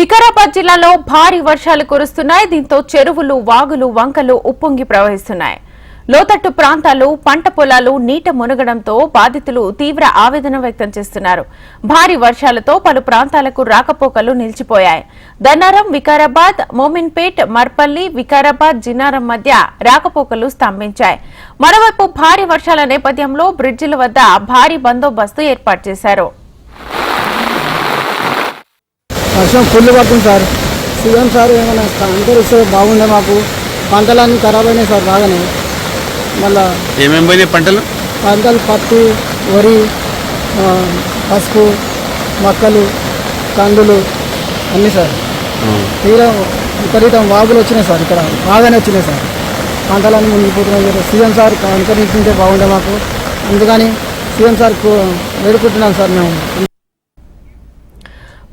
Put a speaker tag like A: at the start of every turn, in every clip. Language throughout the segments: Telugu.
A: వికారాబాద్ జిల్లాలో భారీ వర్షాలు కురుస్తున్నాయి. దీంతో చెరువులు వాగులు వంకలు ఉప్పొంగి ప్రవహిస్తున్నాయి. లోతట్టు ప్రాంతాలు పంట పొలాలు నీట మునగడంతో బాధితులు తీవ్ర ఆవేదన వ్యక్తం చేస్తున్నారు. భారీ వర్షాలతో పలు ప్రాంతాలకు రాకపోకలు నిలిచిపోయాయి. దన్నారం వికారాబాద్ మోమిన్పేట్ మర్పల్లి వికారాబాద్ జిన్నారం మధ్య రాకపోకలు స్తంభించాయి. మరోవైపు భారీ వర్షాల నేపథ్యంలో బ్రిడ్జిల వద్ద భారీ బందోబస్తు ఏర్పాటు చేశారు.
B: వర్షం ఫుల్ పడుతుంది సార్. సీఎం సార్ ఏమైనా అంతరిస్తే బాగుండే మాకు. పంటలన్నీ ఖరాబ్ అయినాయి సార్ బాగానే. మళ్ళా
C: ఏమేమి పోయినాయి పంటలు?
B: పంటలు పత్తి వరి పసుపు మొక్కలు కందులు అన్నీ సార్. తీరా విపరీతం వాగులు వచ్చినాయి సార్ ఇక్కడ. బాగానే వచ్చినాయి సార్. పంటలన్నీ మునిగిపోతున్నాయి సీఎం సార్ అనుకరించుంటే బాగుండే మాకు. అందుకని సీఎం సార్ వేడుకుంటున్నాం సార్ మేము.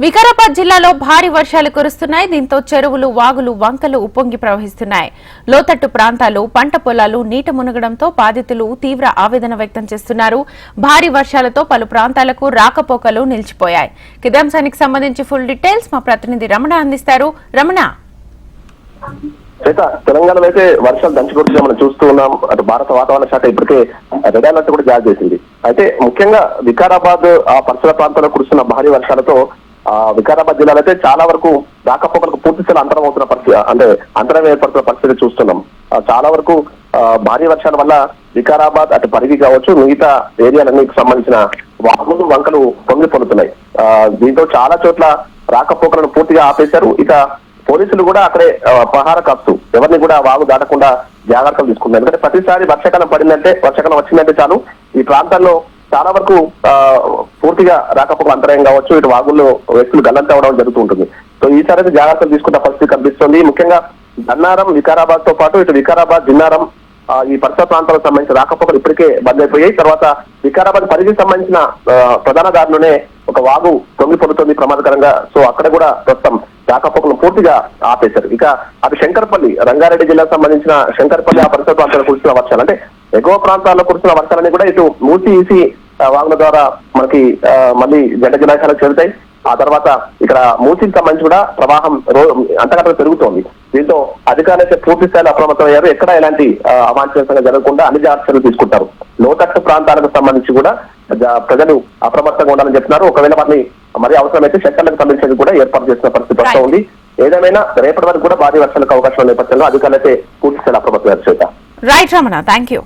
A: వికారాబాద్ జిల్లాలో భారీ వర్షాలు కురుస్తున్నాయి. దీంతో చెరువులు వాగులు వంకలు ఉప్పొంగి ప్రవహిస్తున్నాయి. లోతట్టు ప్రాంతాలు పంట పొలాలు నీట మునగడంతో బాధితులు తీవ్ర ఆవేదన వ్యక్తం చేస్తున్నారు. భారీ వర్షాలతో పలు ప్రాంతాలకు రాకపోకలు నిలిచిపోయాయి. కిదాంశానికి సంబంధించి ఫుల్ డీటెయిల్స్ మా ప్రతినిధి రమణ అందిస్తారు. రమణ.
D: తెలంగాణలో అయితే వర్షాలు దంచుకొడుతున్నాయి మనం చూస్తూ ఉన్నాం. అటు భారత వాతావరణ శాఖ ఇప్పటికే రెడ్ అలర్ట్ కూడా జారీ చేసింది. అయితే ముఖ్యంగా వికారాబాద్ ఆ పరిసర ప్రాంతాల్లో కురుస్తున్న భారీ వర్షాలతో వికారాబాద్ జిల్లాలో అయితే చాలా వరకు రాకపోకలకు పూర్తి స్థాయి అంతరం అవుతున్న పరిస్థితి అంటే అంతరం ఏర్పడుతున్న పరిస్థితి చూస్తున్నాం. చాలా వరకు భారీ వర్షాల వల్ల వికారాబాద్ అటు పరిగి కావచ్చు మిగతా ఏరియాలన్నిటికి సంబంధించిన వాగులు వంకలు పొంగి పొందుతున్నాయి ఆ, దీంతో చాలా చోట్ల రాకపోకలను పూర్తిగా ఆపేశారు. ఇక పోలీసులు కూడా అక్కడే పహార కాస్తూ ఎవరిని కూడా వాగు దాటకుండా జాగ్రత్తలు తీసుకున్నారు. ఎందుకంటే ప్రతిసారి వర్షాకాలం పడిందంటే వర్షాకాలం వచ్చిందంటే చాలు ఈ ప్రాంతాల్లో చాలా వరకు పూర్తిగా రాకపోకలు అంతరాయం కావచ్చు ఇటు వాగుల్లో వ్యక్తులు గల్లంత అవడం జరుగుతూ ఉంటుంది సో ఈసారి అయితే జాగ్రత్తలు తీసుకున్న పరిస్థితి కనిపిస్తుంది. ముఖ్యంగా గన్నారం వికారాబాద్తో పాటు ఇటు వికారాబాద్ జిన్నారం ఈ పరిసర ప్రాంతాలకు సంబంధించిన రాకపోకలు ఇప్పటికే బంద్ అయిపోయాయి తర్వాత వికారాబాద్ పరిధికి సంబంధించిన ప్రధాన దారిలోనే ఒక వాగు తొంగి పడుతుంది ప్రమాదకరంగా. సో అక్కడ కూడా ప్రస్తుతం రాకపోకలను పూర్తిగా ఆపేశారు. ఇక అటు శంకర్పల్లి రంగారెడ్డి జిల్లాకు సంబంధించిన శంకర్పల్లి ఆ పరిసర ప్రాంతాల్లో కురిసిన వర్షాలు. అంటే ఎగువ ప్రాంతాల్లో కురిసిన వర్షాలని కూడా ఇటు మూసి ఈసి వాగుల ద్వారా మనకి మళ్ళీ జంట జలాశయాలకు చేరుతాయి. ఆ తర్వాత ఇక్కడ మూసికి సంబంధించి కూడా ప్రవాహం అంతకంటే పెరుగుతోంది. దీంతో అధికారులు అయితే పూర్తి స్థాయిలో అప్రమత్తమయ్యారు ఎక్కడ ఎలాంటి అవాంఛనీయంగా జరగకుండా అన్ని జాగ్రత్త చర్యలు తీసుకుంటారు. లోతట్టు ప్రాంతాలకు సంబంధించి కూడా ప్రజలు అప్రమత్తంగా ఉండాలని చెప్తున్నారు. ఒకవేళ వారిని మరి అవసరమైతే చట్టాలకు సంబంధించి కూడా ఏర్పాటు చేసిన పరిస్థితి ప్రస్తుతం ఉంది. ఏదేమైనా రేపటి వరకు కూడా భారీ వర్షాలకు అవకాశం నేపథ్యంలో అధికారులు అయితే పూర్తి స్థాయిలో అప్రమత్తమయ్యారు Swetha
A: right Ramana thank you